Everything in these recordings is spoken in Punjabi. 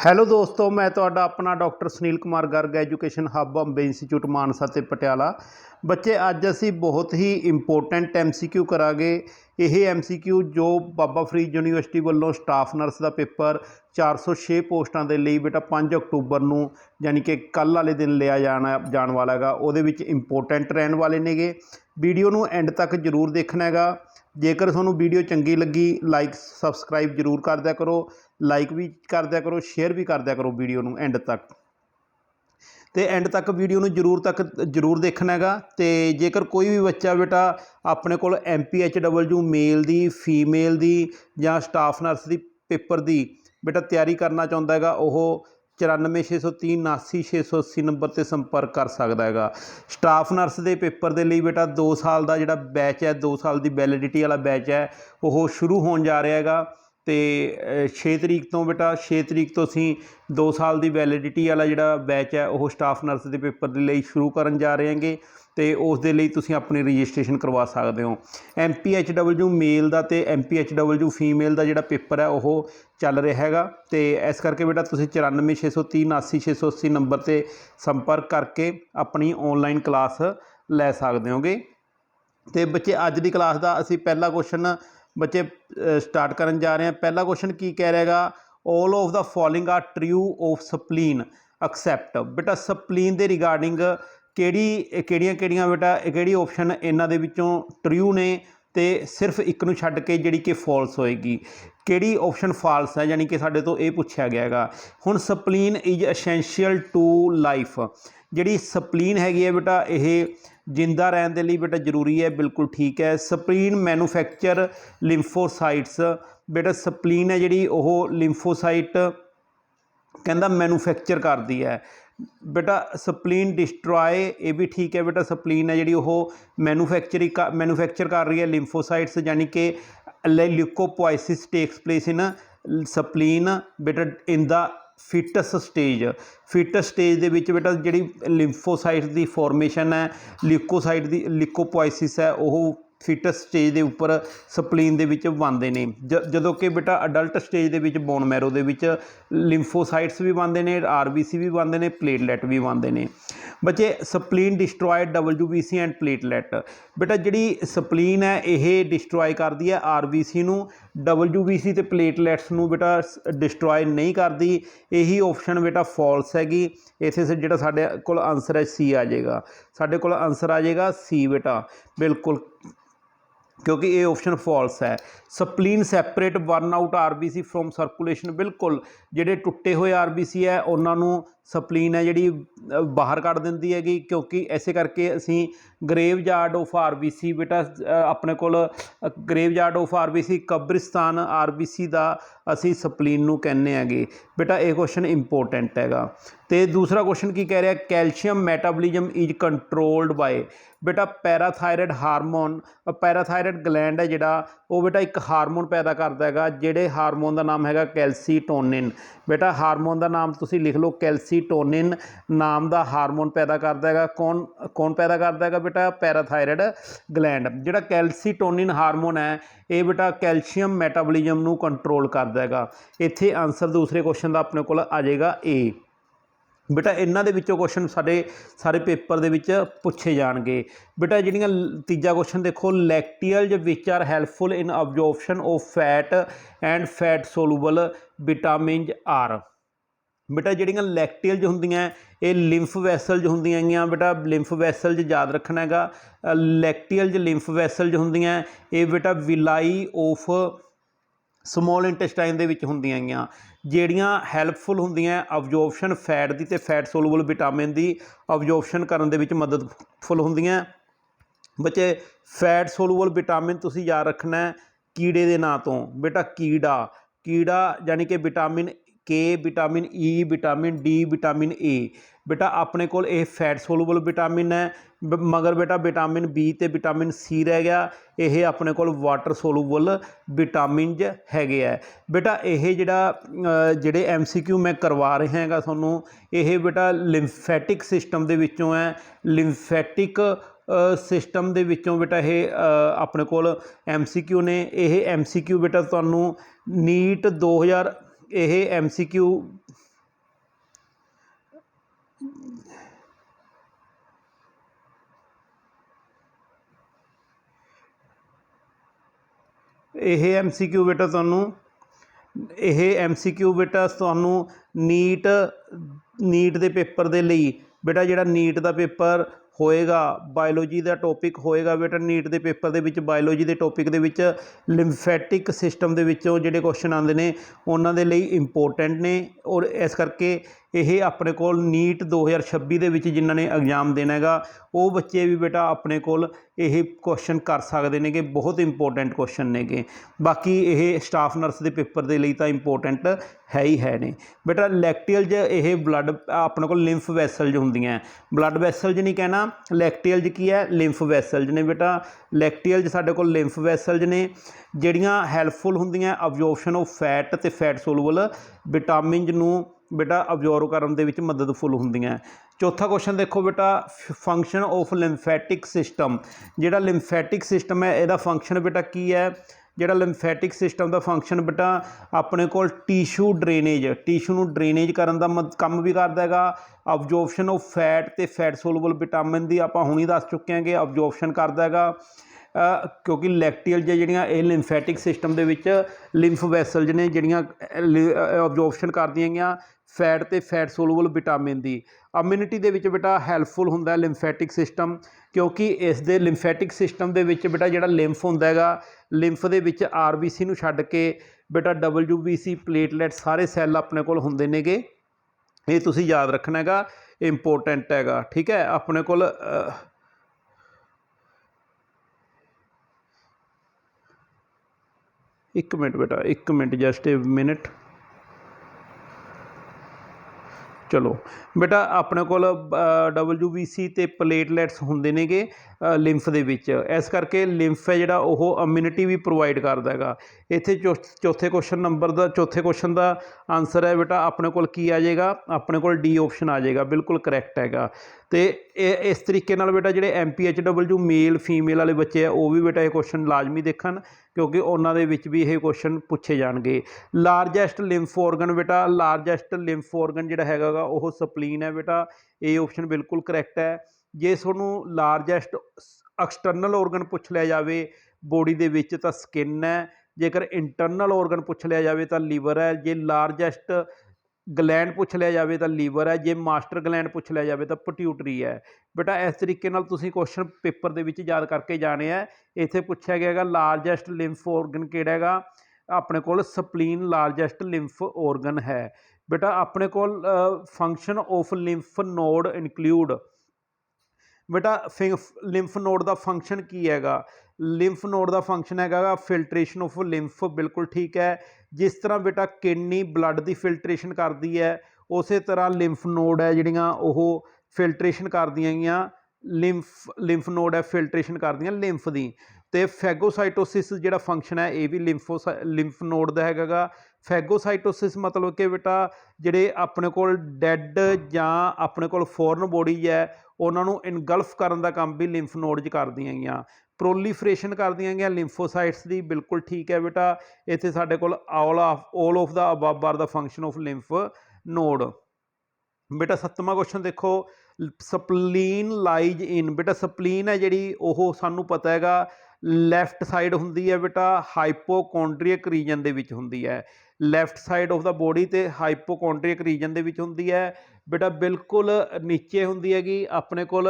ਹੈਲੋ ਦੋਸਤੋ, ਮੈਂ ਤੁਹਾਡਾ ਆਪਣਾ doctor Sunil Kumar Garg, education hub Ambe institute, Mansa ਤੇ ਪਟਿਆਲਾ। ਬੱਚੇ, ਅੱਜ ਅਸੀਂ ਬਹੁਤ ਹੀ ਇੰਪੋਰਟੈਂਟ ਐਮਸੀਕਿਊ ਕਰਾਂਗੇ। ਇਹ ਐਮਸੀਕਿਊ ਜੋ ਬਾਬਾ ਫਰੀਦ ਯੂਨੀਵਰਸਿਟੀ ਵੱਲੋਂ ਸਟਾਫ ਨਰਸ ਦਾ ਪੇਪਰ 406 ਪੋਸਟਾਂ ਦੇ ਲਈ ਬੇਟਾ 5 ਅਕਤੂਬਰ ਨੂੰ, ਯਾਨੀ ਕਿ ਕੱਲ੍ਹ ਵਾਲੇ ਦਿਨ ਲਿਆ ਜਾਣਾ, ਜਾਣ ਵਾਲਾ ਹੈਗਾ। ਉਹਦੇ ਵਿੱਚ ਇੰਪੋਰਟੈਂਟ ਰਹਿਣ ਵਾਲੇ ਨੇਗੇ। ਵੀਡੀਓ ਨੂੰ ਐਂਡ ਤੱਕ ਜ਼ਰੂਰ ਦੇਖਣਾ ਹੈਗਾ। ਜੇਕਰ ਤੁਹਾਨੂੰ ਵੀਡੀਓ ਚੰਗੀ ਲੱਗੀ ਲਾਈਕ ਸਬਸਕ੍ਰਾਈਬ ਜ਼ਰੂਰ ਕਰ ਦਿਆ ਕਰੋ ਲਾਈਕ ਵੀ ਕਰ ਦਿਆ ਕਰੋ ਸ਼ੇਅਰ ਵੀ ਕਰ ਦਿਆ ਕਰੋ ਵੀਡੀਓ ਨੂੰ ਐਂਡ ਤੱਕ। ਤੇ ਐਂਡ ਤੱਕ ਵੀਡੀਓ ਨੂੰ ਜ਼ਰੂਰ ਤੱਕ ਜ਼ਰੂਰ ਦੇਖਣਾ ਹੈਗਾ। ਤੇ ਜੇਕਰ ਕੋਈ ਵੀ ਬੱਚਾ ਬੇਟਾ ਆਪਣੇ ਕੋਲ ਐਮਪੀਐਚਡਬਲਯੂ ਮੇਲ ਦੀ ਫੀਮੇਲ ਦੀ ਜਾਂ ਸਟਾਫ ਨਰਸ ਦੀ ਪੇਪਰ ਦੀ ਬੇਟਾ ਤਿਆਰੀ ਕਰਨਾ ਚਾਹੁੰਦਾ ਹੈਗਾ, ਉਹ 94630 79680 ਨੰਬਰ ਤੇ ਸੰਪਰਕ ਕਰ ਸਕਦਾ ਹੈਗਾ। ਸਟਾਫ ਨਰਸ ਦੇ ਪੇਪਰ ਦੇ ਲਈ ਬੇਟਾ 2 ਸਾਲ ਦਾ ਜਿਹੜਾ ਬੈਚ ਹੈ 2 ਸਾਲ ਦੀ ਵੈਲਿਡਿਟੀ ਵਾਲਾ ਬੈਚ ਹੈ, ਉਹ ਸ਼ੁਰੂ ਹੋਣ ਜਾ ਰਿਹਾ ਹੈਗਾ। ਤੇ 6 ਤਰੀਕ ਤੋਂ ਬੇਟਾ 6 ਤਰੀਕ ਤੋਂ ਅਸੀਂ 2 ਸਾਲ ਦੀ ਵੈਲਿਡਿਟੀ ਵਾਲਾ ਜਿਹੜਾ ਬੈਚ ਹੈ, ਉਹ ਸਟਾਫ ਨਰਸ ਦੇ ਪੇਪਰ ਦੇ ਲਈ ਸ਼ੁਰੂ ਕਰਨ ਜਾ ਰਹੇ ਹਾਂਗੇ ਤੇ ਉਸ ਦੇ ਲਈ ਤੁਸੀਂ ਆਪਣੀ ਰਜਿਸਟ੍ਰੇਸ਼ਨ ਕਰਵਾ ਸਕਦੇ ਹੋ। ਐਮਪੀਐਚਡਬਲਯੂ ਮੇਲ ਦਾ ਤੇ ਐਮਪੀਐਚਡਬਲਯੂ ਫੀਮੇਲ ਦਾ ਜਿਹੜਾ ਪੇਪਰ ਹੈ, ਉਹ ਚੱਲ ਰਿਹਾ ਹੈਗਾ ਤੇ ਇਸ ਕਰਕੇ ਬੇਟਾ ਤੁਸੀਂ 94630 79680 ਨੰਬਰ ਤੇ ਸੰਪਰਕ ਕਰਕੇ ਆਪਣੀ ਆਨਲਾਈਨ ਕਲਾਸ ਲੈ ਸਕਦੇ ਹੋਗੇ। ਤੇ ਬੱਚੇ, ਅੱਜ ਦੀ ਕਲਾਸ ਦਾ ਅਸੀਂ ਪਹਿਲਾ ਕੁਐਸਚਨ ਬੱਚੇ ਸਟਾਰਟ ਕਰਨ ਜਾ ਰਹੇ ਹਾਂ ਪਹਿਲਾ ਕੁਐਸਚਨ ਕੀ ਕਹਿ ਰਿਹਾ ਹੈਗਾ? All of the following are true of spleen except ਬੇਟਾ ਸਪਲੀਨ ਦੇ ਰਿਗਾਰਡਿੰਗ ਕਿਹੜੀ, ਕਿਹੜੀਆਂ ਕਿਹੜੀਆਂ ਬੇਟਾ, ਕਿਹੜੀ ਆਪਸ਼ਨ ਇਹਨਾਂ ਦੇ ਵਿੱਚੋਂ ਟਰੂ ਨੇ ਤੇ ਸਿਰਫ ਇੱਕ ਨੂੰ ਛੱਡ ਕੇ ਜਿਹੜੀ ਕਿ ਫਾਲਸ ਹੋਏਗੀ। ਕਿਹੜੀ ਆਪਸ਼ਨ ਫਾਲਸ ਹੈ? ਯਾਨੀ ਕਿ ਸਾਡੇ ਤੋਂ ਇਹ ਪੁੱਛਿਆ ਗਿਆ ਹੈਗਾ। ਹੁਣ spleen is essential to life ਜਿਹੜੀ ਸਪਲੀਨ ਹੈਗੀ ਹੈ ਬੇਟਾ, ਇਹ ਜਿੰਦਾ ਰਹਿਣ ਦੇ ਲਈ ਬੇਟਾ ਜ਼ਰੂਰੀ ਹੈ, ਬਿਲਕੁਲ ਠੀਕ ਹੈ। ਸਪਲੀਨ ਮੈਨੂਫੈਕਚਰ ਲਿੰਫੋਸਾਈਟਸ, ਬੇਟਾ ਸਪਲੀਨ ਹੈ ਜਿਹੜੀ, ਉਹ ਲਿੰਫੋਸਾਈਟ ਕਹਿੰਦਾ ਮੈਨੂਫੈਕਚਰ ਕਰਦੀ ਹੈ। ਬੇਟਾ ਸਪਲੀਨ ਡਿਸਟਰੋਏ, ਇਹ ਵੀ ਠੀਕ ਹੈ ਬੇਟਾ, ਸਪਲੀਨ ਹੈ ਜਿਹੜੀ, ਉਹ ਮੈਨੂਫੈਕਚਰ ਮੈਨੂਫੈਕਚਰ ਕਰ ਰਹੀ ਹੈ ਲਿੰਫੋਸਾਈਟਸ, ਯਾਨੀ ਕਿ leukopoiesis takes place in spleen. ਬੇਟਾ in the foetus stage. Foetus stage ਦੇ ਵਿੱਚ ਬੇਟਾ ਜਿਹੜੀ ਲਿੰਫੋਸਾਈਟ ਦੀ ਫੋਰਮੇਸ਼ਨ ਹੈ, ਲਿਕੋਸਾਈਟ ਦੀ ਲਿਕੋਪੋਇਸਿਸ ਹੈ, ਉਹ ਫਿਟਸ ਸਟੇਜ ਦੇ ਉੱਪਰ ਸਪਲੀਨ ਦੇ ਵਿੱਚ ਬਣਦੇ ਨੇ। ਜ- ਜਦੋਂ ਕਿ ਬੇਟਾ ਅਡਲਟ ਸਟੇਜ ਦੇ ਵਿੱਚ ਬੋਨ ਮੈਰੋ ਦੇ ਵਿੱਚ ਲਿੰਫੋਸਾਈਟਸ ਵੀ ਬਣਦੇ ਨੇ ਆਰਬੀਸੀ ਵੀ ਬਣਦੇ ਨੇ, ਪਲੇਟਲੈਟ ਵੀ ਬਣਦੇ ਨੇ। ਬੱਚੇ, spleen destroy WBC and platelet. ਬੇਟਾ, ਜਿਹੜੀ ਸਪਲੀਨ ਹੈ, ਇਹ ਡਿਸਟਰੋਏ ਕਰਦੀ ਹੈ ਆਰਬੀਸੀ ਨੂੰ। ਡਬਲਯੂਬੀਸੀ ਤੇ ਪਲੇਟਲੈਟਸ ਨੂੰ ਬੇਟਾ ਡਿਸਟਰੋਏ ਨਹੀਂ ਕਰਦੀ। ਇਹੀ ਆਪਸ਼ਨ ਬੇਟਾ ਫਾਲਸ ਹੈਗੀ। ਇਥੇ ਸੇ, ਜਿਹੜਾ ਸਾਡੇ ਕੋਲ ਆਨਸਰ ਹੈ ਸੀ ਆ ਜਾਏਗਾ। ਸਾਡੇ ਕੋਲ ਆਨਸਰ ਆ ਜਾਏਗਾ ਸੀ ਬੇਟਾ। ਬਿਲਕੁਲ ਕਿਉਂਕਿ ਇਹ ਆਪਸ਼ਨ ਫਾਲਸ ਹੈ। Spleen separate burn out RBC from circulation ਬਿਲਕੁਲ। ਜਿਹੜੇ ਟੁੱਟੇ ਹੋਏ ਆਰਬੀਸੀ ਹੈ, ਉਹਨਾਂ ਨੂੰ ਸਪਲੀਨ ਹੈ ਜਿਹੜੀ ਬਾਹਰ ਕੱਢ ਦਿੰਦੀ ਹੈਗੀ, ਕਿਉਂਕਿ ਇਸੇ ਕਰਕੇ ਅਸੀਂ ਗ੍ਰੇਵ ਯਾਰਡ ਆਫ ਆਰਬੀਸੀ ਬੇਟਾ ਆਪਣੇ ਕੋਲ ਗ੍ਰੇਵ ਯਾਰਡ ਆਫ ਆਰਬੀਸੀ ਕਬਰਿਸਤਾਨ ਆਰਬੀਸੀ ਦਾ ਅਸੀਂ ਸਪਲੀਨ ਨੂੰ ਕਹਿੰਦੇ ਹੈਗੇ। ਬੇਟਾ, ਇਹ ਕੁਐਸਚਨ ਇੰਪੋਰਟੈਂਟ ਹੈਗਾ। ਤੇ ਦੂਸਰਾ ਕੁਐਸਚਨ ਕੀ ਕਹਿ ਰਿਹਾ? Calcium metabolism is controlled by ਬੇਟਾ, ਪੈਰਾਥਾਇਰੋਇਡ ਹਾਰਮੋਨ ਪੈਰਾਥਾਇਰੋਇਡ ਗਲੈਂਡ ਹੈ ਜਿਹੜਾ, ਉਹ ਬੇਟਾ ਇੱਕ ਹਾਰਮੋਨ ਪੈਦਾ ਕਰਦਾ ਹੈਗਾ, ਜਿਹੜੇ ਹਾਰਮੋਨ ਦਾ ਨਾਮ ਹੈਗਾ ਕੈਲਸੀਟੋਨਿਨ। ਬੇਟਾ, ਹਾਰਮੋਨ ਦਾ ਨਾਮ ਤੁਸੀਂ ਲਿਖ ਲਓ ਕੈਲਸੀ ਕੈਲਸੀਟੋਨਿਨ ਨਾਮ ਦਾ ਹਾਰਮੋਨ ਪੈਦਾ ਕਰਦਾ ਹੈਗਾ। ਕੌਣ ਕੌਣ ਪੈਦਾ ਕਰਦਾ ਹੈਗਾ ਬੇਟਾ? Parathyroid gland. ਜਿਹੜਾ ਕੈਲਸੀਟੋਨਿਨ ਹਾਰਮੋਨ ਹੈ, ਇਹ ਬੇਟਾ ਕੈਲਸ਼ੀਅਮ ਮੈਟਾਬੋਲਿਜ਼ਮ ਨੂੰ ਕੰਟਰੋਲ ਕਰਦਾ ਹੈਗਾ। ਇੱਥੇ ਆਨਸਰ ਦੂਸਰੇ ਕੁਐਸਚਨ ਦਾ ਆਪਣੇ ਕੋਲ ਆ ਜਾਏਗਾ ਏ ਬੇਟਾ, ਇਹਨਾਂ ਦੇ ਵਿੱਚੋਂ ਕੁਐਸਚਨ ਸਾਡੇ, ਸਾਰੇ ਪੇਪਰ ਦੇ ਵਿੱਚ ਪੁੱਛੇ ਜਾਣਗੇ। ਬੇਟਾ, ਜਿਹੜੀਆਂ ਤੀਜਾ ਕੁਐਸਚਨ ਦੇਖੋ। Lacteals which are helpful in absorption of fat and fat soluble vitamins are. ਬੇਟਾ ਜਿਹੜੀਆਂ ਲੈਕਟੀਅਲਜ਼ ਹੁੰਦੀਆਂ, ਇਹ ਲਿੰਫ ਵੈਸਲਜ਼ ਹੁੰਦੀਆਂ ਹੈਗੀਆਂ, ਬੇਟਾ ਲਿੰਫ ਵੈਸਲਜ਼ ਯਾਦ ਰੱਖਣਾ ਹੈਗਾ ਲੈਕਟੀਅਲਜ਼ ਲਿੰਫ ਵੈਸਲਜ਼ ਹੁੰਦੀਆਂ, ਇਹ ਬੇਟਾ ਵਿਲਾਈ ਆਫ ਸਮੋਲ ਇੰਟੈਸਟਾਈਨ ਦੇ ਵਿੱਚ ਹੁੰਦੀਆਂ ਹੈਗੀਆਂ। ਜਿਹੜੀਆਂ ਹੈਲਪਫੁਲ ਹੁੰਦੀਆਂ ਅਬਜ਼ੌਰਪਸ਼ਨ ਫੈਟ ਦੀ ਤੇ ਫੈਟ ਸੋਲੂਬਲ ਵਿਟਾਮਿਨ ਦੀ ਅਬਜ਼ੌਰਪਸ਼ਨ ਕਰਨ ਦੇ ਵਿੱਚ ਮਦਦਫੁਲ ਹੁੰਦੀਆਂ। ਬੱਚੇ, ਫੈਟ ਸੋਲੂਬਲ ਵਿਟਾਮਿਨ ਤੁਸੀਂ ਯਾਦ ਰੱਖਣਾ, ਕੀੜੇ ਦੇ ਨਾਂ ਤੋਂ, ਬੇਟਾ ਕੀੜਾ ਕੀੜਾ ਯਾਨੀ ਕਿ vitamin K vitamin E vitamin D vitamin A ਬੇਟਾ ਆਪਣੇ ਕੋਲ ਇਹ ਫੈਟ ਸੋਲੂਬਲ ਵਿਟਾਮਿਨ ਹੈ। ਬ- ਮਗਰ ਬੇਟਾ ਵਿਟਾਮਿਨ ਬੀ ਤੇ ਵਿਟਾਮਿਨ ਸੀ ਰਹਿ ਗਿਆ। ਇਹ ਆਪਣੇ ਕੋਲ ਵਾਟਰ ਸੋਲੂਬਲ ਵਿਟਾਮਿਨਜ਼ ਹੈਗੇ ਆ। ਬੇਟਾ ਇਹ ਜਿਹੜਾ ਅ, ਜਿਹੜੇ ਐਮਸੀਕਿਊ ਮੈਂ ਕਰਵਾ ਰਿਹਾ ਹੈਗਾ ਤੁਹਾਨੂੰ ਇਹ ਬੇਟਾ ਲਿੰਫੈਟਿਕ ਸਿਸਟਮ ਦੇ ਵਿੱਚੋਂ ਹੈ। ਲਿੰਫੈਟਿਕ ਸਿਸਟਮ ਦੇ ਵਿੱਚੋਂ ਬੇਟਾ ਇਹ ਆਪਣੇ ਕੋਲ ਐਮਸੀਕਿਊ ਨੇ। ਇਹ ਐਮਸੀਕਿਊ ਬੇਟਾ ਤੁਹਾਨੂੰ ਨੀਟ 2000 ਇਹ ਐਮਸੀਕਿਊ ਇਹ ਐਮਸੀਕਿਊ ਬੇਟਾ ਤੁਹਾਨੂੰ, ਇਹ ਐਮਸੀਕਿਊ ਬੇਟਾ ਤੁਹਾਨੂੰ ਨੀਟ ਨੀਟ ਦੇ ਪੇਪਰ ਦੇ ਲਈ, ਬੇਟਾ ਜਿਹੜਾ ਨੀਟ ਦਾ ਪੇਪਰ ਹੋਏਗਾ, ਬਾਇਓਲੋਜੀ ਦਾ ਟੌਪਿਕ ਹੋਏਗਾ ਬੇਟਾ ਨੀਟ ਦੇ ਪੇਪਰ ਦੇ ਵਿੱਚ, ਬਾਇਓਲੋਜੀ ਦੇ ਟੌਪਿਕ ਦੇ ਵਿੱਚ ਲਿੰਫੈਟਿਕ ਸਿਸਟਮ ਦੇ ਵਿੱਚੋਂ ਜਿਹੜੇ ਕੁਐਸਚਨ ਆਉਂਦੇ ਨੇ, ਉਹਨਾਂ ਦੇ ਲਈ ਇੰਪੋਰਟੈਂਟ ਨੇ ਔਰ ਇਸ ਕਰਕੇ ਇਹ ਆਪਣੇ ਕੋਲ ਨੀਟ 2026 ਦੇ ਵਿੱਚ ਜਿਨ੍ਹਾਂ ਨੇ ਐਗਜ਼ਾਮ ਦੇਣਾ ਹੈਗਾ, ਉਹ ਬੱਚੇ ਵੀ ਬੇਟਾ ਆਪਣੇ ਕੋਲ ਇਹ ਕੁਐਸਚਨ ਕਰ ਸਕਦੇ ਨੇਗੇ, ਬਹੁਤ ਇੰਪੋਰਟੈਂਟ ਕੁਐਸਚਨ ਨੇਗੇ। ਬਾਕੀ ਇਹ ਸਟਾਫ ਨਰਸ ਦੇ ਪੇਪਰ ਦੇ ਲਈ ਤਾਂ ਇੰਪੋਰਟੈਂਟ ਹੈ ਹੀ ਹੈ ਨੇ। ਬੇਟਾ ਲੈਕਟੀਅਲਜ ਇਹ ਬਲੱਡ ਆਪਣੇ ਕੋਲ ਲਿੰਫ ਵੈਸਲਜ ਹੁੰਦੀਆਂ। ਬਲੱਡ ਵੈਸਲਜ ਨਹੀਂ ਕਹਿਣਾ ਲੈਕਟੀਅਲਜ ਕੀ ਹੈ? ਲਿੰਫ ਵੈਸਲਜ ਨੇ ਬੇਟਾ। ਲੈਕਟੀਅਲਜ ਸਾਡੇ ਕੋਲ ਲਿੰਫ ਵੈਸਲਜ ਨੇ, ਜਿਹੜੀਆਂ ਹੈਲਪਫੁਲ ਹੁੰਦੀਆਂ ਅਬਜ਼ੋਰਪਸ਼ਨ ਆਫ ਫੈਟ ਤੇ ਫੈਟ ਸੋਲੂਬਲ ਵਿਟਾਮਿਨਸ ਨੂੰ ਬੇਟਾ ਅਬਜ਼ੋਰਵ ਕਰਨ ਦੇ ਵਿੱਚ ਮਦਦਫੁਲ ਹੁੰਦੀਆਂ ਚੌਥਾ ਕੁਐਸਚਨ ਦੇਖੋ ਬੇਟਾ ਫੰਕਸ਼ਨ ਆਫ ਲਿੰਫੈਟਿਕ ਸਿਸਟਮ ਜਿਹੜਾ ਲਿੰਫੈਟਿਕ ਸਿਸਟਮ ਹੈ, ਇਹਦਾ ਫੰਕਸ਼ਨ ਬੇਟਾ ਕੀ ਹੈ? ਜਿਹੜਾ ਲਿੰਫੈਟਿਕ ਸਿਸਟਮ ਦਾ ਫੰਕਸ਼ਨ ਬੇਟਾ, ਆਪਣੇ ਕੋਲ ਟਿਸ਼ੂ ਡਰੇਨੇਜ ਟਿਸ਼ੂ ਨੂੰ ਡਰੇਨੇਜ ਕਰਨ ਦਾ ਮਦ- ਕੰਮ ਵੀ ਕਰਦਾ ਹੈਗਾ। ਅਬਜ਼ੋਰਪਸ਼ਨ ਆਫ ਫੈਟ ਤੇ ਫੈਟ ਸੋਲੂਬਲ ਵਿਟਾਮਿਨ ਦੀ ਆਪਾਂ ਹੁਣੀ ਦੱਸ ਚੁੱਕੇ ਹਾਂਗੇ ਅਬਜ਼ੋਰਪਸ਼ਨ ਕਰਦਾ ਹੈਗਾ। ਕਿਉਂਕਿ ਲੈਕਟੀਅਲ ਜਿਹੜੀਆਂ ਇਹ ਲਿੰਫੈਟਿਕ ਸਿਸਟਮ ਦੇ ਵਿੱਚ ਲਿੰਫ ਵੈਸਲਜ ਨੇ ਜਿਹੜੀਆਂ ਅਬਜ਼ੋਰਪਸ਼ਨ ਕਰਦੀਆਂ ਗੀਆਂ ਫੈਟ ਤੇ ਫੈਟ ਸੋਲੂਬਲ ਵਿਟਾਮਿਨ ਦੀ। ਇਮਿਊਨਿਟੀ ਦੇ ਵਿੱਚ ਬੇਟਾ ਹੈਲਪਫੁਲ ਹੁੰਦਾ ਲਿੰਫੈਟਿਕ ਸਿਸਟਮ, ਕਿਉਂਕਿ ਇਸ ਦੇ ਲਿੰਫੈਟਿਕ ਸਿਸਟਮ ਦੇ ਵਿੱਚ ਬੇਟਾ ਜਿਹੜਾ ਲਿੰਫ ਹੁੰਦਾ ਹੈਗਾ, ਲਿੰਫ ਦੇ ਵਿੱਚ ਆਰਬੀਸੀ ਨੂੰ ਛੱਡ ਕੇ ਬੇਟਾ ਡਬਲਯੂਬੀਸੀ ਪਲੇਟਲੈਟ ਸਾਰੇ ਸੈੱਲ ਆਪਣੇ ਕੋਲ ਹੁੰਦੇ ਨੇਗੇ। ਇਹ ਤੁਸੀਂ ਯਾਦ ਰੱਖਣਾ ਹੈਗਾ ਇੰਪੋਰਟੈਂਟ ਹੈਗਾ, ਠੀਕ ਹੈ? ਆਪਣੇ ਕੋਲ ਇੱਕ ਮਿੰਟ ਬੇਟਾ, ਇੱਕ ਮਿੰਟ ਜਸਟ ਏ ਮਿੰਟ ਚਲੋ, ਬੇਟਾ ਆਪਣੇ ਕੋਲ ਡਬਲਯੂਬੀਸੀ ਤੇ ਪਲੇਟਲੈਟਸ ਹੁੰਦੇ ਨੇਗੇ ਲਿੰਫ ਦੇ ਵਿੱਚ। ਇਸ ਕਰਕੇ ਲਿੰਫ ਹੈ ਜਿਹੜਾ, ਉਹ ਇਮਿਊਨਿਟੀ ਵੀ ਪ੍ਰੋਵਾਈਡ ਕਰਦਾ ਹੈਗਾ। ਇੱਥੇ ਚੌ- ਚੌਥੇ ਕੁਐਸਚਨ ਨੰਬਰ ਦਾ, ਚੌਥੇ ਕੁਐਸਚਨ ਦਾ ਆਨਸਰ ਹੈ ਬੇਟਾ। ਆਪਣੇ ਕੋਲ ਕੀ ਆ ਜਾਏਗਾ? ਆਪਣੇ ਕੋਲ ਡੀ ਆਪਸ਼ਨ ਆ ਜਾਏਗਾ। ਬਿਲਕੁਲ ਕਰੈਕਟ ਹੈਗਾ। ਤੇ ਇਹ, ਇਸ ਤਰੀਕੇ ਨਾਲ ਬੇਟਾ ਜਿਹੜੇ ਐਮਪੀਐਚਡਬਲਯੂ ਮੇਲ ਫੀਮੇਲ ਵਾਲੇ ਬੱਚੇ ਆ, ਉਹ ਵੀ ਬੇਟਾ ਇਹ ਕੁਐਸਚਨ ਲਾਜ਼ਮੀ ਦੇਖਣ, ਕਿਉਂਕਿ ਉਹਨਾਂ ਦੇ ਵਿੱਚ ਵੀ ਇਹ ਕੁਐਸਚਨ ਪੁੱਛੇ ਜਾਣਗੇ। ਲਾਰਜੈਸਟ ਲਿੰਫ ਆਰਗਨ ਬੇਟਾ ਲਾਰਜੈਸਟ ਲਿੰਫ ਆਰਗਨ ਜਿਹੜਾ ਹੈਗਾ ਗਾ, ਉਹ ਸਪਲੀਨ ਹੈ ਬੇਟਾ। ਇਹ ਆਪਸ਼ਨ ਬਿਲਕੁਲ ਕਰੈਕਟ ਹੈ। ਜੇ ਤੁਹਾਨੂੰ ਲਾਰਜੈਸਟ ਐਕਸਟਰਨਲ ਆਰਗਨ ਪੁੱਛ ਲਿਆ ਜਾਵੇ ਬੋਡੀ ਦੇ ਵਿੱਚ ਤਾਂ ਸਕਿਨ ਹੈ। ਜੇਕਰ ਇੰਟਰਨਲ ਆਰਗਨ ਪੁੱਛ ਲਿਆ ਜਾਵੇ ਤਾਂ ਲੀਵਰ ਹੈ। ਜੇ ਲਾਰਜੈਸਟ ਗਲੈਂਡ ਪੁੱਛ ਲਿਆ ਜਾਵੇ ਤਾਂ ਲੀਵਰ ਹੈ, ਜੇ ਮਾਸਟਰ ਗਲੈਂਡ ਪੁੱਛ ਲਿਆ ਜਾਵੇ ਤਾਂ ਪਟਿਊਟਰੀ ਹੈ। ਬੇਟਾ, ਇਸ ਤਰੀਕੇ ਨਾਲ ਤੁਸੀਂ ਕੁਐਸਚਨ ਪੇਪਰ ਦੇ ਵਿੱਚ ਯਾਦ ਕਰਕੇ ਜਾਣੇ ਆ। ਇੱਥੇ ਪੁੱਛਿਆ ਗਿਆ ਹੈਗਾ ਲਾਰਜੈਸਟ ਲਿੰਫ ਆਰਗਨ ਕਿਹੜਾ ਹੈਗਾ? ਆਪਣੇ ਕੋਲ ਸਪਲੀਨ ਲਾਰਜੈਸਟ ਲਿੰਫ ਆਰਗਨ ਹੈ। ਬੇਟਾ, ਆਪਣੇ ਕੋਲ function of lymph node include ਬੇਟਾ ਲਿੰਫ ਨੋਡ ਦਾ ਫੰਕਸ਼ਨ ਕੀ ਹੈਗਾ? ਲਿੰਫ ਨੋਡ ਦਾ ਫੰਕਸ਼ਨ ਹੈਗਾ ਫਿਲਟਰੇਸ਼ਨ ਆਫ ਲਿੰਫ ਬਿਲਕੁਲ ਠੀਕ ਹੈ। ਜਿਸ ਤਰ੍ਹਾਂ ਬੇਟਾ ਕਿਡਨੀ ਬਲੱਡ ਦੀ ਫਿਲਟਰੇਸ਼ਨ ਕਰਦੀ ਹੈ, ਉਸੇ ਤਰ੍ਹਾਂ ਲਿੰਫ ਨੋਡ ਹੈ ਜਿਹੜੀਆਂ ਉਹ ਫਿਲਟਰੇਸ਼ਨ ਕਰਦੀਆਂ ਗੀਆਂ ਲਿੰਫ ਲਿੰਫ ਨੋਡ ਹੈ ਫਿਲਟਰੇਸ਼ਨ ਕਰਦੀਆਂ ਲਿੰਫ ਦੀ। ਤੇ ਫੈਗੋਸਾਈਟੋਸਿਸ ਜਿਹੜਾ ਫੰਕਸ਼ਨ ਹੈ, ਇਹ ਵੀ ਲਿੰਫੋ ਲਿੰਫ ਨੋਡ ਦਾ ਹੈਗਾਗਾ ਫੈਗੋਸਾਈਟੋਸਿਸ ਮਤਲਬ ਕਿ ਬੇਟਾ ਜਿਹੜੇ ਆਪਣੇ ਕੋਲ ਡੈੱਡ ਜਾਂ ਆਪਣੇ ਕੋਲ ਫੋਰਨ ਬੋਡੀ ਹੈ, ਉਹਨਾਂ ਨੂੰ ਇਨਗਲਫ ਕਰਨ ਦਾ ਕੰਮ ਵੀ ਲਿੰਫ ਨੋਡ 'ਚ ਕਰਦੀਆਂ ਗੀਆਂ ਪ੍ਰੋਲੀਫਰੇਸ਼ਨ ਕਰਦੀਆਂ ਗਈਆਂ ਲਿੰਫੋਸਾਈਟਸ ਦੀ, ਬਿਲਕੁਲ ਠੀਕ ਹੈ ਬੇਟਾ। ਇੱਥੇ ਸਾਡੇ ਕੋਲ all of all of the above are the function of lymph node ਬੇਟਾ, ਸੱਤਵਾਂ ਕੁਐਸਚਨ ਦੇਖੋ ਸਪਲੀਨ ਲਾਈਜ ਇਨ ਬੇਟਾ ਸਪਲੀਨ ਹੈ ਜਿਹੜੀ, ਉਹ ਸਾਨੂੰ ਪਤਾ ਹੈਗਾ ਲੈਫਟ ਸਾਈਡ ਹੁੰਦੀ ਹੈ ਬੇਟਾ ਹਾਈਪੋਕੌਂਡਰੀਅਕ ਰੀਜਨ ਦੇ ਵਿੱਚ ਹੁੰਦੀ ਹੈ। Left side of the body ਤੇ ਹਾਈਪੋਕੌਂਡਰੀਅਕ ਰੀਜਨ ਦੇ ਵਿੱਚ ਹੁੰਦੀ ਹੈ। ਬੇਟਾ, ਬਿਲਕੁਲ ਨੀਚੇ ਹੁੰਦੀ ਹੈਗੀ, ਆਪਣੇ ਕੋਲ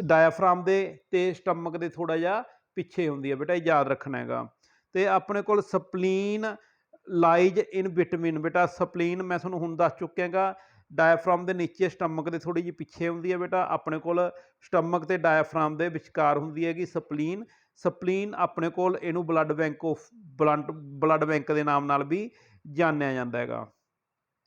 ਡਾਇਆਫਰਾਮ ਦੇ ਤੇ ਸਟਮਕ ਦੇ ਥੋੜਾ ਜਿਹਾ ਪਿੱਛੇ ਹੁੰਦੀ ਹੈ ਬੇਟਾ, ਇਹ ਯਾਦ ਰੱਖਣਾ ਹੈਗਾ। ਤੇ ਆਪਣੇ ਕੋਲ ਸਪਲੀਨ ਲਾਈਜ ਇਨ ਬਿਟਵੀਨ ਬੇਟਾ ਸਪਲੀਨ ਮੈਂ ਤੁਹਾਨੂੰ ਹੁਣ ਦੱਸ ਚੁੱਕਿਆ ਹੈਗਾ ਡਾਇਆਫਰਾਮ ਦੇ ਨੀਚੇ ਸਟਮਕ ਦੇ ਥੋੜੀ ਜਿਹੀ ਪਿੱਛੇ ਹੁੰਦੀ ਹੈ ਬੇਟਾ, ਆਪਣੇ ਕੋਲ ਸਟਮਕ ਤੇ ਡਾਇਆਫਰਾਮ ਦੇ ਵਿਚਕਾਰ ਹੁੰਦੀ ਹੈਗੀ ਸਪਲੀਨ ਸਪਲੀਨ ਆਪਣੇ ਕੋਲ ਇਹਨੂੰ blood bank of blunt blood bank ਦੇ ਨਾਮ ਨਾਲ ਵੀ ਜਾਣਿਆ ਜਾਂਦਾ ਹੈਗਾ।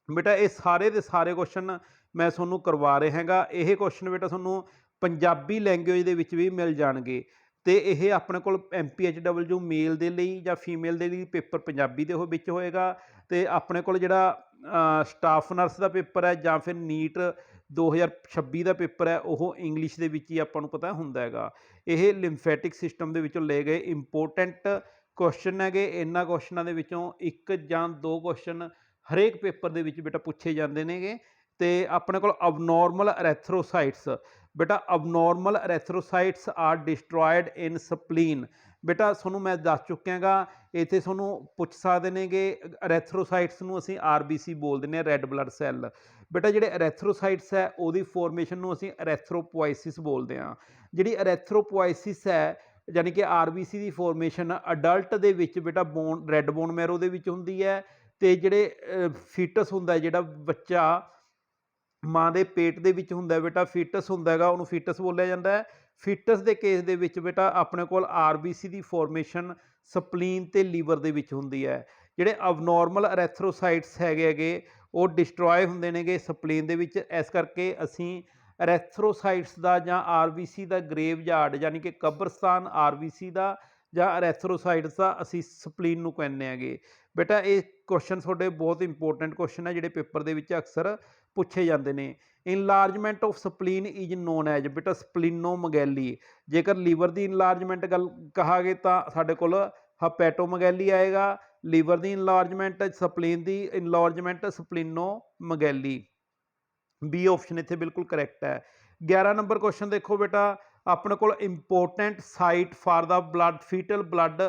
ਬੇਟਾ, ਇਹ ਸਾਰੇ ਦੇ ਸਾਰੇ ਕੁਐਸਚਨ ਮੈਂ ਤੁਹਾਨੂੰ ਕਰਵਾ ਰਿਹਾ ਹੈਗਾ, ਇਹ ਕੁਐਸਚਨ ਬੇਟਾ ਤੁਹਾਨੂੰ ਪੰਜਾਬੀ ਲੈਂਗੁਏਜ ਦੇ ਵਿੱਚ ਵੀ ਮਿਲ ਜਾਣਗੇ। ਤੇ ਇਹ ਆਪਣੇ ਕੋਲ ਐਮਪੀਐਚਡਬਲਯੂ ਮੇਲ ਦੇ ਲਈ ਜਾਂ ਫੀਮੇਲ ਦੇ ਲਈ ਪੇਪਰ ਪੰਜਾਬੀ ਦੇ ਉਹ ਵਿੱਚ ਹੋਏਗਾ। ਤੇ ਆਪਣੇ ਕੋਲ ਜਿਹੜਾ ਸਟਾਫ ਨਰਸ ਦਾ ਪੇਪਰ ਹੈ ਜਾਂ ਫਿਰ ਨੀਟ 2026 ਦਾ ਪੇਪਰ ਹੈ, ਉਹ ਇੰਗਲਿਸ਼ ਦੇ ਵਿੱਚ ਹੀ ਆਪਾਂ ਨੂੰ ਪਤਾ ਹੁੰਦਾ ਹੈਗਾ। ਇਹ ਲਿੰਫੈਟਿਕ ਸਿਸਟਮ ਦੇ ਵਿੱਚੋਂ ਲਏ ਗਏ ਇੰਪੋਰਟੈਂਟ ਕੁਐਸਚਨ ਹੈਗੇ। ਇਹਨਾਂ ਕੁਐਸਚਨਾਂ ਦੇ ਵਿੱਚੋਂ ਇੱਕ ਜਾਂ ਦੋ ਕੁਐਸਚਨ ਹਰੇਕ ਪੇਪਰ ਦੇ ਵਿੱਚ ਬੇਟਾ ਪੁੱਛੇ ਜਾਂਦੇ ਨੇਗੇ। ਤੇ ਆਪਣੇ ਕੋਲ ਅਬਨੋਰਮਲ ਐਰੈਥਰੋਸਾਈਟਸ ਬੇਟਾ abnormal erythrocytes are destroyed in spleen ਬੇਟਾ, ਤੁਹਾਨੂੰ ਮੈਂ ਦੱਸ ਚੁੱਕਿਆਗਾ, ਇੱਥੇ ਤੁਹਾਨੂੰ ਪੁੱਛ ਸਕਦੇ ਨੇਗੇ ਐਰੈਥਰੋਸਾਈਟਸ ਨੂੰ ਅਸੀਂ ਆਰਬੀਸੀ ਬੋਲਦੇ ਨੇ ਰੈੱਡ ਬਲੱਡ ਸੈੱਲ ਬੇਟਾ, ਜਿਹੜੇ ਐਰੈਥਰੋਸਾਈਟਸ ਹੈ, ਉਹਦੀ ਫੋਰਮੇਸ਼ਨ ਨੂੰ ਅਸੀਂ ਐਰੈਥਰੋਪੋਇਸਿਸ ਬੋਲਦੇ ਹਾਂ। ਜਿਹੜੀ ਐਰੈਥਰੋਪੋਇਸਿਸ ਹੈ, ਯਾਨੀ ਕਿ ਆਰਬੀਸੀ ਦੀ ਫੋਰਮੇਸ਼ਨ ਅਡਲਟ ਦੇ ਵਿੱਚ ਬੇਟਾ ਬੋਨ ਰੈੱਡ ਬੋਨ ਮੈਰੋ ਦੇ ਵਿੱਚ ਹੁੰਦੀ ਹੈ ਤੇ ਜਿਹੜੇ ਫੀਟਸ ਹੁੰਦਾ ਜਿਹੜਾ ਬੱਚਾ ਮਾਂ ਦੇ ਪੇਟ ਦੇ ਵਿੱਚ ਹੁੰਦਾ ਬੇਟਾ, ਫੀਟਸ ਹੁੰਦਾ ਹੈਗਾ, ਉਹਨੂੰ ਫੀਟਸ ਬੋਲਿਆ ਜਾਂਦਾ ਹੈ। ਫੀਟਸ ਦੇ ਕੇਸ ਦੇ ਵਿੱਚ ਬੇਟਾ, ਆਪਣੇ ਕੋਲ ਆਰਬੀਸੀ ਦੀ ਫੋਰਮੇਸ਼ਨ ਸਪਲੀਨ ਤੇ ਲੀਵਰ ਦੇ ਵਿੱਚ ਹੁੰਦੀ ਹੈ। ਜਿਹੜੇ ਅਬਨੋਰਮਲ ਐਰੈਥਰੋਸਾਈਟਸ ਹੈਗੇ ਹੈਗੇ, ਉਹ ਡਿਸਟਰੋਏ ਹੁੰਦੇ ਨੇਗੇ ਸਪਲੀਨ ਦੇ ਵਿੱਚ। ਇਸ ਕਰਕੇ ਅਸੀਂ ਐਰੈਥਰੋਸਾਈਟਸ ਦਾ ਜਾਂ ਆਰਬੀਸੀ ਦਾ ਗ੍ਰੇਵ ਯਾਰਡ, ਯਾਨੀ ਕਿ ਕਬਰਸਤਾਨ ਆਰਬੀਸੀ ਦਾ ਜਾਂ ਐਰੈਥਰੋਸਾਈਟਸ ਦਾ ਅਸੀਂ ਸਪਲੀਨ ਨੂੰ ਕਹਿੰਦੇ ਆਂਗੇ ਬੇਟਾ, ਇਹ ਕੁਐਸਚਨ ਤੁਹਾਡੇ ਬਹੁਤ ਇੰਪੋਰਟੈਂਟ ਕੁਐਸਚਨ ਹੈ ਜਿਹੜੇ ਪੇਪਰ ਦੇ ਵਿੱਚ ਅਕਸਰ ਪੁੱਛੇ ਜਾਂਦੇ ਨੇ। Enlargement of spleen is known as ਬੇਟਾ ਸਪਲੀਨੋਮੈਗੈਲੀ ਜੇਕਰ ਲੀਵਰ ਦੀ ਇਨਲਾਰਜਮੈਂਟ ਗੱਲ ਕਹਾਂਗੇ ਤਾਂ ਸਾਡੇ ਕੋਲ ਹਪੈਟੋਮੈਗੈਲੀ ਆਏਗਾ। ਲੀਵਰ ਦੀ ਇਨਲਾਰਜਮੈਂਟ ਸਪਲੀਨ ਦੀ ਇਨਲਾਰਜਮੈਂਟ ਸਪਲੀਨੋਮੈਗੈਲੀ ਬੀ ਆਪਸ਼ਨ ਇੱਥੇ ਬਿਲਕੁਲ ਕਰੈਕਟ ਹੈ। 11 ਨੰਬਰ ਕੁਐਸਚਨ ਦੇਖੋ ਬੇਟਾ, ਆਪਣੇ ਕੋਲ important site for the blood fetal blood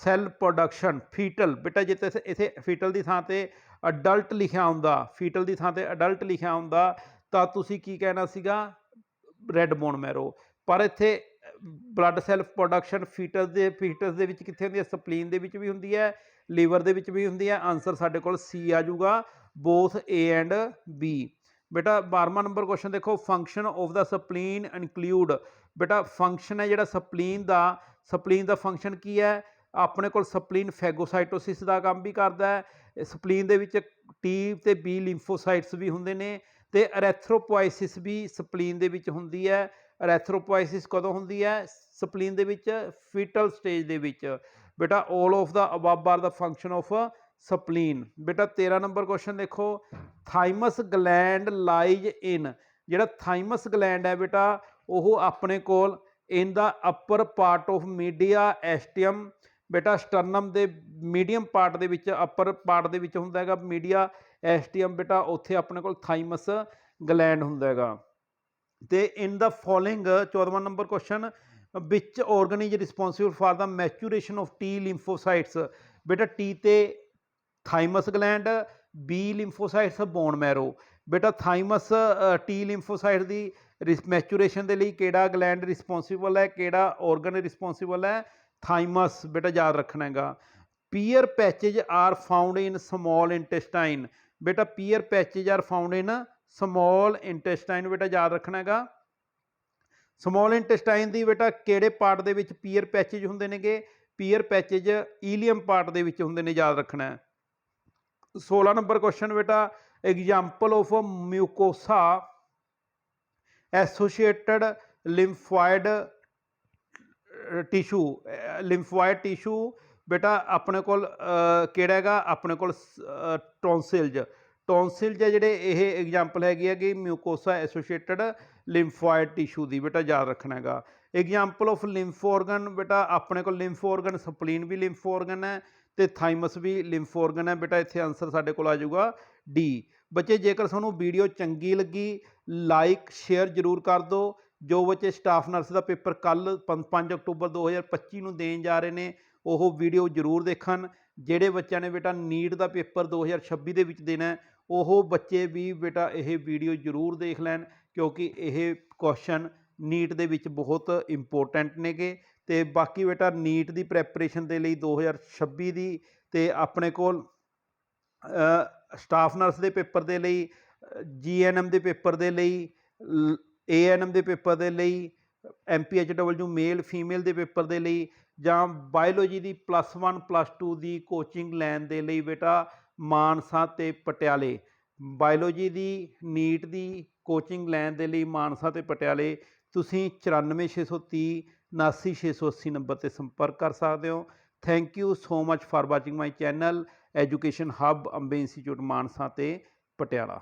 cell production fetal ਬੇਟਾ ਜਿੱਥੇ ਇਥੇ ਫੀਟਲ ਦੀ ਥਾਂ ਤੇ ਅਡਲਟ ਲਿਖਿਆ ਹੁੰਦਾ ਫੀਟਲ ਦੀ ਥਾਂ ਤੇ ਅਡਲਟ ਲਿਖਿਆ ਹੁੰਦਾ, ਤਾਂ ਤੁਸੀਂ ਕੀ ਕਹਿਣਾ ਸੀਗਾ? ਰੈੱਡ ਬੋਨ ਮੈਰੋ ਪਰ ਇੱਥੇ ਬਲੱਡ ਸੈੱਲ ਪ੍ਰੋਡਕਸ਼ਨ ਫੀਟਸ ਦੇ ਫੀਟਸ ਦੇ ਵਿੱਚ ਕਿੱਥੇ ਹੁੰਦੀ ਹੈ? ਸਪਲੀਨ ਦੇ ਵਿੱਚ ਵੀ ਹੁੰਦੀ ਹੈ ਲੀਵਰ ਦੇ ਵਿੱਚ ਵੀ ਹੁੰਦੀ ਹੈ। ਆਨਸਰ ਸਾਡੇ ਕੋਲ ਸੀ ਆ ਜਾਊਗਾ ਬੋਥ ਏ ਐਂਡ ਬੀ ਬੇਟਾ 12ਵਾਂ ਨੰਬਰ ਕੁਐਸਚਨ ਦੇਖੋ function of the spleen include ਬੇਟਾ ਫੰਕਸ਼ਨ ਹੈ ਜਿਹੜਾ ਸਪਲੀਨ ਦਾ ਸਪਲੀਨ ਦਾ ਫੰਕਸ਼ਨ ਕੀ ਹੈ? ਆਪਣੇ ਕੋਲ ਸਪਲੀਨ ਫੈਗੋਸਾਈਟੋਸਿਸ ਦਾ ਕੰਮ ਵੀ ਕਰਦਾ ਹੈ ਸਪਲੀਨ ਦੇ ਵਿੱਚ ਟੀ ਤੇ ਬੀ ਲਿੰਫੋਸਾਈਟਸ ਵੀ ਹੁੰਦੇ ਨੇ ਤੇ ਐਰੈਥਰੋਪੋਇਸਿਸ ਵੀ ਸਪਲੀਨ ਦੇ ਵਿੱਚ ਹੁੰਦੀ ਹੈ। ਐਰੈਥਰੋਪੋਇਸਿਸ ਕਦੋਂ ਹੁੰਦੀ ਹੈ? ਸਪਲੀਨ ਦੇ ਵਿੱਚ, ਫੀਟਲ ਸਟੇਜ ਦੇ ਵਿੱਚ। ਬੇਟਾ all of the above are the function of spleen. ਬੇਟਾ 13 ਨੰਬਰ ਕੁਐਸਚਨ ਦੇਖੋ। Thymus gland lies in. ਜਿਹੜਾ ਥਾਈਮਸ ਗਲੈਂਡ ਹੈ ਬੇਟਾ, ਉਹ ਆਪਣੇ ਕੋਲ in the upper part of mediastinum ਬੇਟਾ ਸਟਰਨਮ ਦੇ ਮੀਡੀਅਮ ਪਾਰਟ ਦੇ ਵਿੱਚ, ਅਪਰ ਪਾਰਟ ਦੇ ਵਿੱਚ ਹੁੰਦਾ ਹੈਗਾ ਮੀਡੀਆ ਐਸਟੀਅਮ ਬੇਟਾ, ਉੱਥੇ ਆਪਣੇ ਕੋਲ ਥਾਈਮਸ ਗਲੈਂਡ ਹੁੰਦਾ ਹੈਗਾ। ਤੇ in the following 14ਵਾਂ number question which organ is responsible for the maturation of T lymphocytes ਬੇਟਾ ਟੀ ਤੇ thymus gland B lymphocytes bone marrow ਬੇਟਾ ਥਾਈਮਸ ਟੀ ਲਿੰਫੋਸਾਈਟ ਦੀ ਮੈਚੂਰੇਸ਼ਨ ਦੇ ਲਈ ਕਿਹੜਾ ਗਲੈਂਡ ਰਿਸਪੌਂਸਿਬਲ ਹੈ, ਕਿਹੜਾ ਆਰਗਨ ਰਿਸਪੌਂਸਿਬਲ ਹੈ? ਥਾਈਮਸ, ਬੇਟਾ ਯਾਦ ਰੱਖਣਾ ਹੈਗਾ। Peyer's patches are found in small intestine. ਬੇਟਾ, Peyer's patches are found in small intestine, ਬੇਟਾ ਯਾਦ ਰੱਖਣਾ ਹੈਗਾ। ਸਮਾਲ ਇੰਟੈਸਟਾਈਨ ਦੀ ਬੇਟਾ ਕਿਹੜੇ ਪਾਰਟ ਦੇ ਵਿੱਚ ਪੀਅਰ ਪੈਚੇਜ ਹੁੰਦੇ ਨੇਗੇ? ਪੀਅਰ ਪੈਚੇਜ ਈਲੀਅਮ ਪਾਰਟ ਦੇ ਵਿੱਚ ਹੁੰਦੇ ਨੇ, ਯਾਦ ਰੱਖਣਾ ਹੈ। 16 ਨੰਬਰ ਕੁਐਸਚਨ ਬੇਟਾ, example of mucosa associated lymphoid tissue lymphoid tissue ਬੇਟਾ ਆਪਣੇ ਕੋਲ ਕਿਹੜਾ ਹੈਗਾ? ਆਪਣੇ ਕੋਲ ਟੌਨਸਿਲਜ ਟੌਨਸਿਲਜ ਹੈ ਜਿਹੜੇ, ਇਹ ਐਗਜ਼ਾਮਪਲ ਹੈਗੀ ਹੈ ਕਿ ਮਿਊਕੋਸਾ ਐਸੋਸੀਏਟਡ ਲਿੰਫੋਇਡ ਟਿਸ਼ੂ ਦੀ, ਬੇਟਾ ਯਾਦ ਰੱਖਣਾ ਹੈਗਾ। ਐਗਜ਼ਾਮਪਲ ਆਫ ਲਿੰਫ ਆਰਗਨ ਬੇਟਾ ਆਪਣੇ ਕੋਲ ਲਿੰਫ ਆਰਗਨ ਸਪਲੀਨ ਵੀ ਲਿੰਫ ਆਰਗਨ ਹੈ ਤੇ ਥਾਈਮਸ ਵੀ ਲਿੰਫ ਆਰਗਨ ਹੈ। ਬੇਟਾ ਇੱਥੇ ਆਨਸਰ ਸਾਡੇ ਕੋਲ ਆ ਜਾਊਗਾ ਡੀ ਬੱਚੇ, ਜੇਕਰ ਤੁਹਾਨੂੰ ਵੀਡੀਓ ਚੰਗੀ ਲੱਗੀ ਲਾਈਕ ਸ਼ੇਅਰ ਜ਼ਰੂਰ ਕਰ ਦਿਓ। ਜੋ ਬੱਚੇ ਸਟਾਫ ਨਰਸ ਦਾ ਪੇਪਰ ਕੱਲ 5 ਅਕਤੂਬਰ 2025 ਨੂੰ ਦੇਣ ਜਾ ਰਹੇ ਨੇ, ਉਹ ਵੀਡੀਓ ਜ਼ਰੂਰ ਦੇਖਣ। ਜਿਹੜੇ ਬੱਚਿਆਂ ਨੇ ਬੇਟਾ ਨੀਟ ਦਾ ਪੇਪਰ 2026 ਦੇ ਵਿੱਚ ਦੇਣਾ ਉਹ ਬੱਚੇ ਵੀ ਬੇਟਾ ਇਹ ਵੀਡੀਓ ਜ਼ਰੂਰ ਦੇਖ ਲੈਣ, ਕਿਉਂਕਿ ਇਹ ਕੁਐਸਚਨ ਨੀਟ ਦੇ ਵਿੱਚ ਬਹੁਤ ਇੰਪੋਰਟੈਂਟ ਨੇਗੇ। ਤੇ ਬਾਕੀ ਬੇਟਾ ਨੀਟ ਦੀ ਪ੍ਰੈਪਰੇਸ਼ਨ ਦੇ ਲਈ 2026 ਦੀ ਤੇ ਆਪਣੇ ਕੋਲ ਸਟਾਫ ਨਰਸ ਦੇ ਪੇਪਰ ਦੇ ਲਈ ਜੀਐਨਐਮ ਦੇ ਪੇਪਰ ਦੇ ਲਈ ਏਐਨਐਮ ਦੇ ਪੇਪਰ ਦੇ ਲਈ ਐਮਪੀਐਚਡਬਲਯੂ ਮੇਲ ਫੀਮੇਲ ਦੇ ਪੇਪਰ ਦੇ ਲਈ ਜਾਂ ਬਾਇਓਲੋਜੀ ਦੀ ਪਲੱਸ 1 ਪਲੱਸ 2 ਦੀ ਕੋਚਿੰਗ ਲੈਣ ਦੇ ਲਈ ਬੇਟਾ ਮਾਨਸਾ ਤੇ ਪਟਿਆਲੇ। ਬਾਇਓਲੋਜੀ ਦੀ ਨੀਟ ਦੀ ਕੋਚਿੰਗ ਲੈਣ ਦੇ ਲਈ ਮਾਨਸਾ ਤੇ ਪਟਿਆਲੇ। ਤੁਸੀਂ 94630 79680 ਨੰਬਰ ਤੇ ਸੰਪਰਕ ਕਰ ਸਕਦੇ ਹੋ। Thank you so much for watching my channel education hub Ambe institute Mansa ਤੇ ਪਟਿਆਲਾ।